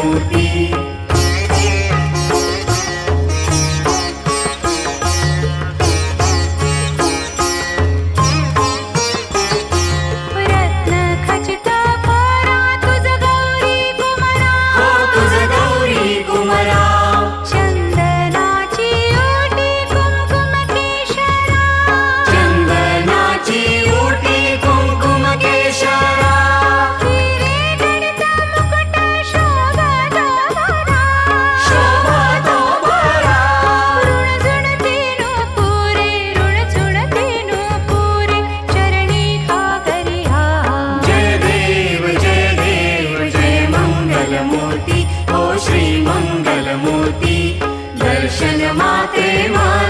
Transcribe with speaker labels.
Speaker 1: ಮೂರ್ತಿ मंगलमूर्ती ओ श्री मंगलमूर्ती दर्शन माते मन